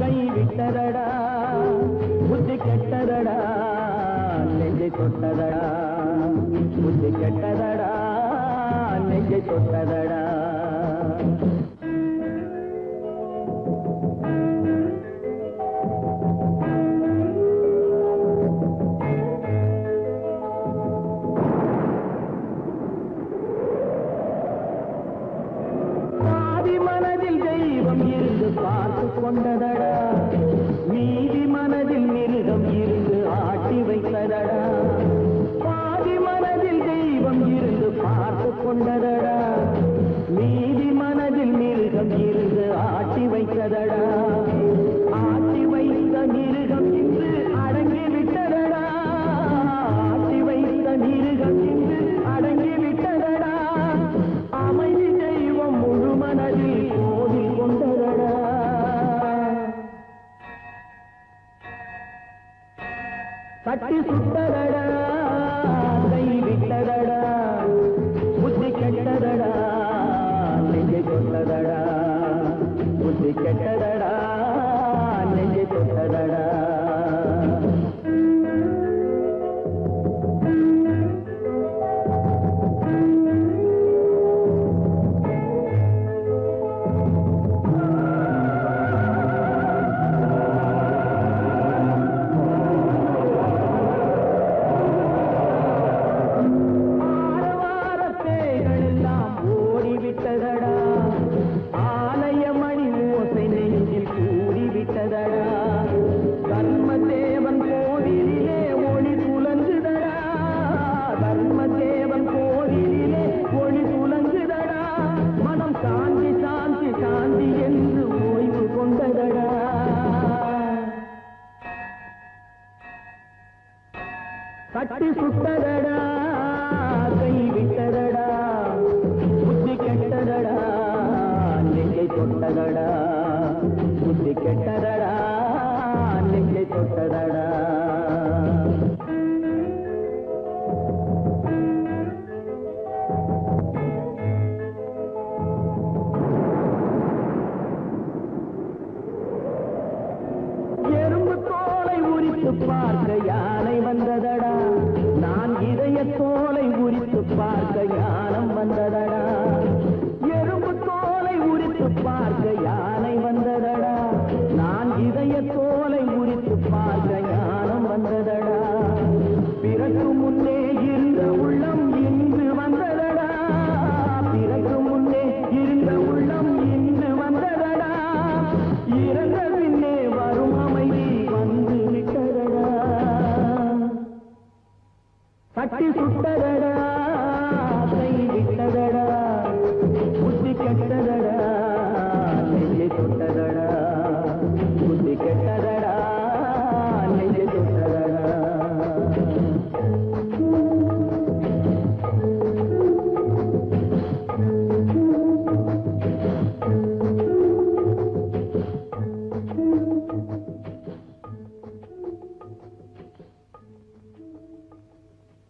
கை விட்டதடா புத்தி கெட்டதடா நெஞ்சை தொட்டதடா. புத்தி கெட்டதடா நெஞ்சை தொட்டதடா. பார்த்து கொண்டதடா மீதி மனதில் மிருகம் இருந்து ஆட்டி வைத்ததடா. பாதி மனதில் தெய்வம் இருந்து பார்த்து கொண்டதடா தட்டி சுட்டதடா கை விட்டதடா புத்தி கெட்டதடா. சாந்தி என்று ஓய்வு கொண்டதடா. கட்டி சுட்டதடா கை புத்தி கெட்டதடா நெஞ்சை தொட்டதடா. புத்தி கெட்டதடா நெஞ்சை தொட்டதடா. பார்க்க யானம் வந்ததடா. எறும்பு தோலை உரித்து பார்க்க யானை வந்ததடா. நான் இதய தோலை உரித்து பார்க்க ஞானம் வந்ததடா. பிறகு முன்னே இருந்த உள்ளம் இன்று வந்ததடா. பிறகு முன்னே இருந்த உள்ளம் இன்று வந்ததடா. இறந்த பின்னே வரும் அமைதி வந்து விட்டதடா சட்டி சுட்டதடா.